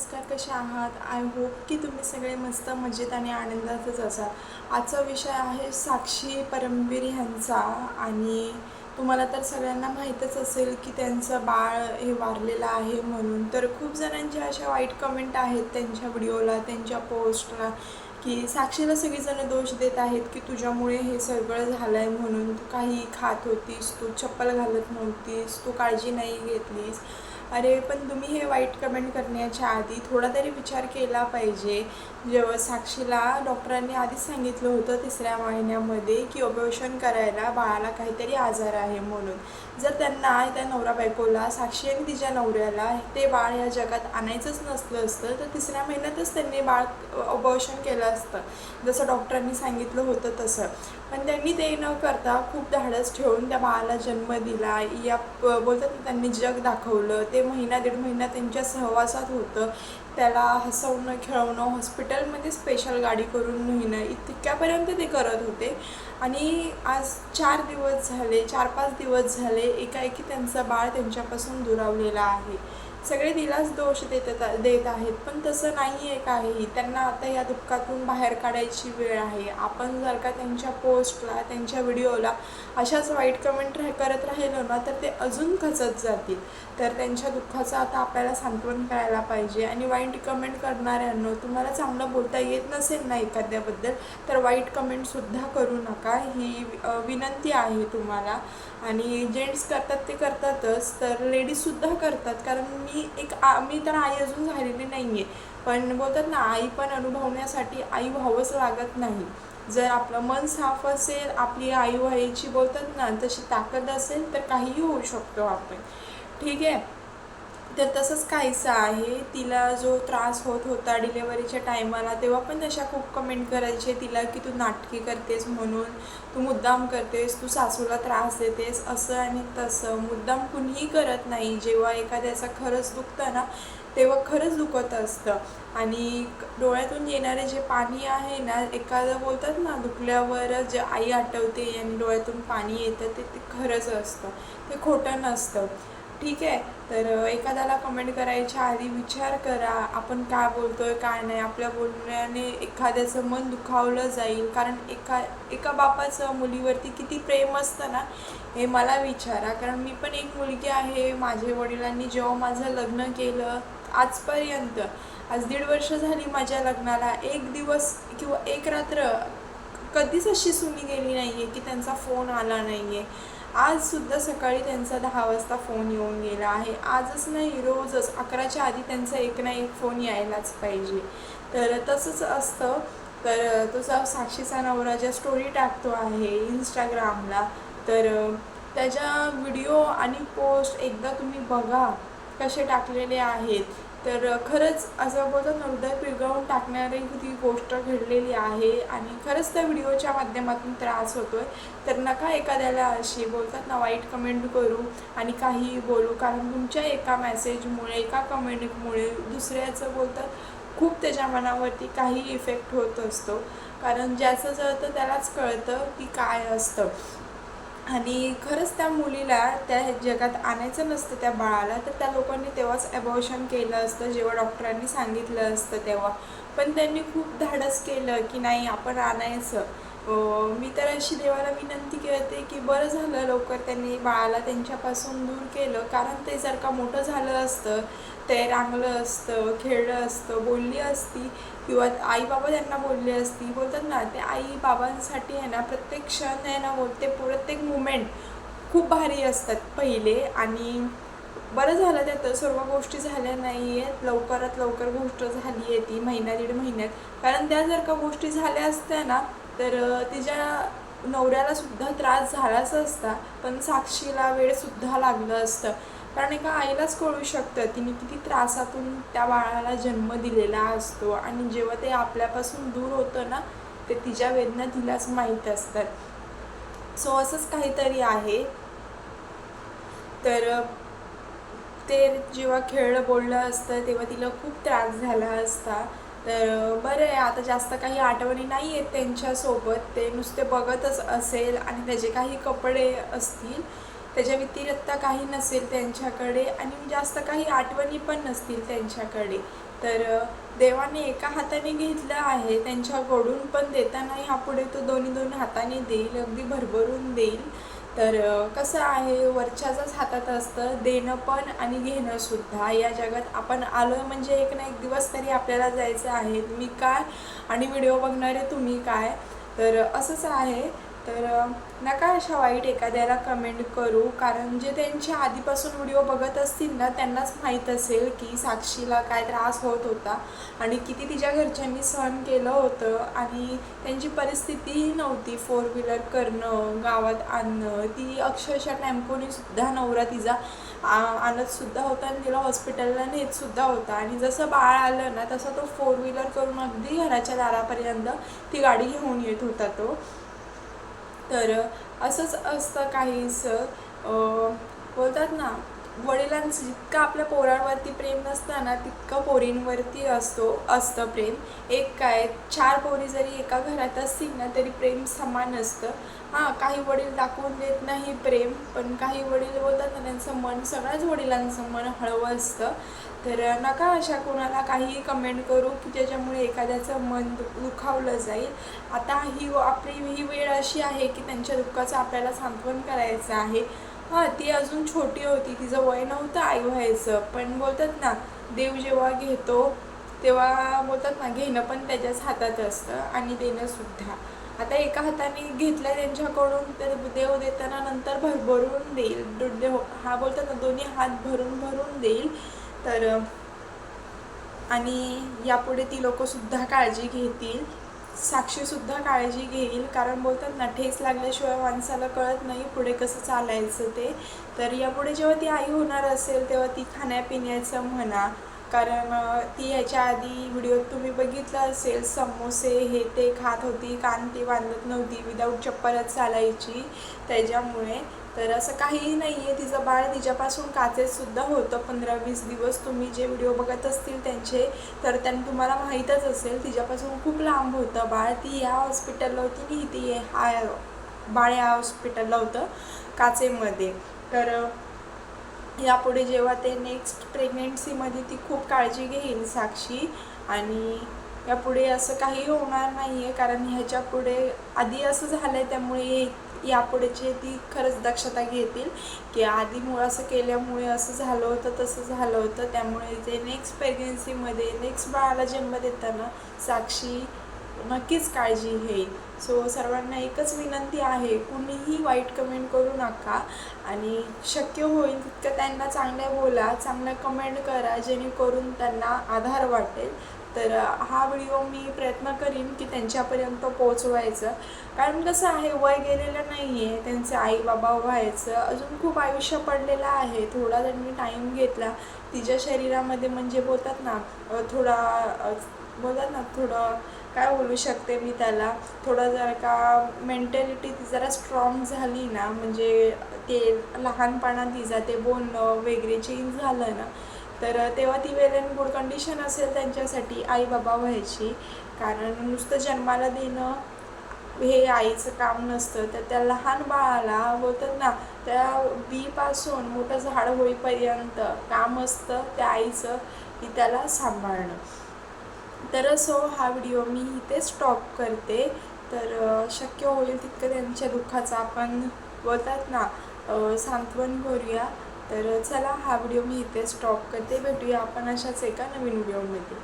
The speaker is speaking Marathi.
नमस्कार कसे आहात? आय होप की तुम्ही सगळे मस्त मजेत आणि आनंदातच असाल. आजचा विषय आहे साक्षी परमवीर ह्यांचा आणि तुम्हाला तर सगळ्यांना माहीतच असेल की त्यांचं बाळ हे वारलेलं आहे म्हणून. तर खूप जणांच्या अशा वाईट कमेंट आहेत त्यांच्या व्हिडिओला त्यांच्या पोस्टला की साक्षीला सगळीजणं दोष देत आहेत की तुझ्यामुळे हे सगळं झालं आहे म्हणून. तू काही खात होतीस तू चप्पल घालत नव्हतीस तू काळजी नाही घेतलीस. अरे पण तुम्ही हे वाईट कमेंट करण्याच्या आधी थोडा तरी विचार केला पाहिजे. जेव्हा साक्षीला डॉक्टरांनी आधीच सांगितलं होतं तिसऱ्या महिन्यामध्ये की ऑपरेशन करायला बाळाला काहीतरी आजार आहे म्हणून. जर त्यांना त्या नवरा बायकोला साक्षी आणि तिच्या नवऱ्याला ते बाळ या जगात आणायचंच नसलं असतं तर तिसऱ्या महिन्यातच त्यांनी बाळ ऑपरेशन केलं असतं. जसं डॉक्टरांनी सांगितलं होतं तसं. पण त्यांनी ते न करता खूप धाडस ठेवून त्या बाळाला जन्म दिला. या बोलतात त्यांनी जग दाखवलं. ते ते महिना दीड महिना त्यांच्या सहवासात होतं. त्याला हसवणं खेळवणं हॉस्पिटलमध्ये स्पेशल गाडी करून नेणं इतक्यापर्यंत ते करत होते. आणि आज चार दिवस झाले चार पाच दिवस झाले एकाएकी त्यांचं बाळ त्यांच्यापासून दुरावलेलं आहे. सगळे तिलाच दोष देत देत आहेत. पण तसं नाही आहे काही त्यांना आता या दुःखातून बाहेर काढायची वेळ आहे. आपण जर का त्यांच्या पोस्टला त्यांच्या व्हिडिओला अशाच वाईट कमेंट रा करत राहिलो ना तर ते अजून खचत जातील. तर त्यांच्या दुःखाचं आता आपल्याला सांत्वन करायला पाहिजे. आणि वाईट कमेंट करणाऱ्यांना तुम्हाला चांगलं बोलता येत नसेल ना एखाद्याबद्दल तर वाईट कमेंटसुद्धा करू नका. ही विनंती आहे तुम्हाला. आणि जेंट्स करतात ते करतातच तर लेडीजसुद्धा करतात. कारण मी एक आ मी तर आई अजून झालेली नाही आहे पण बोलतात ना आई पण अनुभवण्यासाठी आई व्हावंच लागत नाही. जर आपलं मन साफ असेल आपली आई व्हायची बोलतात ना तशी ताकद असेल तर काहीही होऊ शकतो आपण. ठीक आहे? तर तसंच काहीसं आहे. तिला जो त्रास होत होता डिलेवरीच्या टायमाला तेव्हा पण तशा खूप कमेंट करायचे तिला की तू नाटकी करतेस म्हणून तू मुद्दाम करतेस तू सासूला त्रास देतेस असं आणि तसं. मुद्दाम कुणीही करत नाही. जेव्हा एखाद्याचं खरंच दुखतं ना तेव्हा खरंच दुखत असतं. आणि डोळ्यातून येणारे जे पाणी आहे ना एखादं बोलतात ना दुखल्यावर जे आई आठवते आणि डोळ्यातून पाणी येतं ते ते खरंच असतं. ते खोटं नसतं. ठीक आहे. तर एखाद्याला कमेंट करायच्या आधी विचार करा आपण काय बोलतोय काय नाही. आपल्या बोलण्याने एखाद्याचं मन दुखावलं जाईल. कारण एका एका बापाचं मुलीवरती किती प्रेम असतं ना हे मला विचारा. कारण मी पण एक मुलगी आहे माझ्या वडिलांनी जेव्हा माझं लग्न केलं आजपर्यंत आज दीड वर्ष झाली माझ्या लग्नाला. एक दिवस किंवा एक रात्र कधीच अशी सुनी गेली नाही आहे की त्यांचा फोन आला नाही आहे आजसुद्धा सकाळी त्यांचा दहा वाजता फोन येऊन गेला आहे. आजच नाही रोजच. अकराच्या आधी त्यांचा एक ना एक फोन यायलाच पाहिजे. तर तसंच असतं. तर तुझा साक्षीचा नवरा ज्या स्टोरी टाकतो आहे इंस्टाग्रामला तर त्याच्या व्हिडिओ आणि पोस्ट एकदा तुम्ही बघा कसे टाकलेले आहेत. तर खरंच असं बोलतात ना हृदय पिळगावून टाकणारी ती गोष्ट घडलेली आहे आणि खरंच त्या व्हिडिओच्या माध्यमातून त्रास होतो आहे तर नका एखाद्याला अशी बोलतात ना वाईट कमेंट करू आणि काही बोलू. कारण तुमच्या एका मेसेजमुळे एका कमेंटमुळे दुसऱ्याचं बोलतात खूप त्याच्या मनावरती काही इफेक्ट होत असतो. कारण ज्याचं जळतं त्यालाच कळतं की काय असतं. आणि खरंच त्या मुलीला त्या जगात आणायचं नसतं त्या बाळाला तर त्या लोकांनी तेव्हाच ॲबॉर्शन केलं असतं जेव्हा डॉक्टरांनी सांगितलं असतं तेव्हा. पण त्यांनी खूप धाडस केलं की नाही आपण आणायचं. मी तर अशी देवाला विनंती करते की बरं झालं लवकर त्यांनी बाळाला त्यांच्यापासून दूर केलं. कारण ते जर का मोठं झालं असतं ते रांगलं असतं खेळलं असतं बोलली असती किंवा आई बाबा त्यांना बोलली असती बोलतात ना ते आई बाबांसाठी आहे ना प्रत्येक क्षण आहे ना बोलते प्रत्येक मुमेंट खूप भारी असतात पहिले. आणि बरं झालं त्यात सर्व गोष्टी झाल्या नाही आहेत लवकरात लवकर गोष्ट झाली आहे ती महिना दीड महिन्यात. कारण त्या जर का गोष्टी झाल्या असत्या ना तर तिच्या नवऱ्याला सुद्धा त्रास झालाच असता पण साक्षीला वेळसुद्धा लागलं असतं. कारण एका आईलाच कळू शकतं तिने किती त्रासातून त्या बाळाला जन्म दिलेला असतो आणि जेव्हा ते आपल्यापासून दूर होतं ना ते तिच्या वेदना तिलाच माहीत असतात. सो असंच काहीतरी आहे. तर ते जेव्हा खेळलं बोललं असतं तेव्हा तिला खूप त्रास झाला असता. तर बरं आहे आता जास्त काही आठवणी नाही आहेत त्यांच्यासोबत. ते नुसते बघतच असेल आणि त्याचे काही कपडे असतील. त्याच्या व्यतिरिक्त काही नसेल त्यांच्याकडे आणि जास्त काही आठवणी पण नसतील त्यांच्याकडे. तर देवाने एका हाताने घेतलं आहे. त्यांच्याकडून पण देताना पुढे तो दोन्ही दोन हाताने देईल. अगदी भरभरून देईल. तर कसं आहे वरच्याच हातात असतं देणं पण आणि घेणं सुद्धा. या जगात आपण आलो म्हणजे एक ना एक दिवस तरी आपल्याला जायचं आहे. मी काय आणि व्हिडिओ बघणारे तुम्ही काय? तर असंच आहे. तर नका अशा वाईट एखाद्याला कमेंट करू. कारण जे त्यांच्या आधीपासून व्हिडिओ बघत असतील ना त्यांनाच माहीत असेल की साक्षीला काय त्रास होत होता आणि किती तिच्या घरच्यांनी सहन केलं होतं आणि त्यांची परिस्थितीही नव्हती फोर व्हीलर करणं गावात आणणं. ती अक्षरशः टॅम्पोनीसुद्धा नवरा तिचा आ- होता आणि तिला हॉस्पिटलला नेत सुद्धा होता. आणि जसं बाळ आलं ना तसं तो फोर व्हीलर करून अगदी घराच्या दारापर्यंत ती गाडी घेऊन येत होता तो. तर असंच असतं काहीसं. बोलतात ना वडिलांचं जितकं आपल्या पोरांवरती प्रेम नसतं ना तितकं पोरींवरती असतो असतं प्रेम. एक काय चार पोरी जरी एका घरात असतील ना तरी प्रेम समान असतं. हां काही वडील दाखवून देत नाही प्रेम पण काही वडील बोलतात ना त्यांचं मन सगळ्याच वडिलांचं मन हळवं असतं. तर नका अशा कोणाला काहीही कमेंट करू की ज्याच्यामुळे एखाद्याचं मन दु दुखावलं जाईल. आता ही आपली ही वेळ अशी आहे की त्यांच्या दुःखाचं आपल्याला सांत्वन करायचं आहे. हां ती अजून छोटी होती तिचं वय नव्हतं आई व्हायचं. पण बोलतात ना देव जेव्हा घेतो तेव्हा बोलतात ना घेणं पण त्याच्याच हातात असतं आणि देणं सुद्धा. आता एका हाताने घेतलं त्यांच्याकडून तर देव देताना नंतर भरभरून देईल. देव हा बोलतात ना दोन्ही हात भरून भरून देईल. तर आणि यापुढे ती लोकंसुद्धा काळजी घेतील. साक्षीसुद्धा काळजी घेईल कारण बोलतात ना ठेस लागल्याशिवाय माणसाला कळत नाही पुढे कसं चालायचं ते. तर यापुढे जेव्हा ती आई होणार असेल तेव्हा ती खाण्यापिण्याचं म्हणा. कारण ती याच्या आधी व्हिडिओत तुम्ही बघितलं असेल समोसे हे ते खात होती. कान ती बांधत नव्हती विदाऊट चप्पलच चालायची. त्याच्यामुळे तर असं काहीही नाही आहे तिचं बाळ तिच्यापासून काचेतसुद्धा होतं. पंधरा वीस दिवस तुम्ही जे व्हिडिओ बघत असतील त्यांचे तर त्यांना तुम्हाला माहीतच असेल तिच्यापासून खूप लांब होतं. बाळ ती या हॉस्पिटलला होती आणि ती हा बाळ या हॉस्पिटलला होतं काचेमध्ये. तर यापुढे जेव्हा ते नेक्स्ट प्रेग्नेन्सीमध्ये ती खूप काळजी घेईल साक्षी. आणि यापुढे असं काही होणार नाही आहे कारण ह्याच्यापुढे आधी असं झालं आहे त्यामुळे यापुढेचे ती खरंच दक्षता घेतील. की आधी मुळं असं केल्यामुळे असं झालं होतं तसं झालं होतं. त्यामुळे ते नेक्स्ट प्रेग्नेन्सीमध्ये नेक्स्ट बाळाला जन्म देताना साक्षी नक्कीच काळजी घेईल. सो सर्वांना एकच विनंती आहे कुणीही वाईट कमेंट करू नका. आणि शक्य होईल तितकं त्यांना चांगल्या बोला चांगल्या कमेंट करा जेणेकरून त्यांना आधार वाटेल. तर हा व्हिडिओ मी प्रयत्न करीन की त्यांच्यापर्यंत पोचवायचं कारण कसं आहे वय गेलेलं नाही आहे त्यांचे आई बाबा व्हायचं अजून खूप आयुष्य पडलेलं आहे. थोडा त्यांनी टाईम घेतला तिच्या शरीरामध्ये म्हणजे बोलतात ना थोडा बोलतात ना थोडं काय बोलू शकते मी त्याला? थोडं जर का मेंटॅलिटी ती जरा स्ट्रॉंग झाली ना म्हणजे ते लहानपणात तिचा ते बोलणं वगैरे चेंज झालं ना तर तेव्हा ती वेल अँड गुड कंडिशन असेल त्यांच्यासाठी आई बाबा व्हायची. कारण नुसतं जन्माला देणं हे आईचं काम नसतं. तर त्या लहान बाळाला होतं ना त्या बीपासून मोठं झाड होईपर्यंत काम असतं त्या आईचं की त्याला सांभाळणं. तर सो हा व्हिडिओ मी इथे स्टॉप करते. तर शक्य होईल तितकं त्यांच्या दुःखाचं आपण बोलतात ना सांत्वन करूया. तर चला हा व्हिडिओ मी इथे स्टॉप करते. भेटूया आपण अशाच एका नवीन व्हिडिओमध्ये.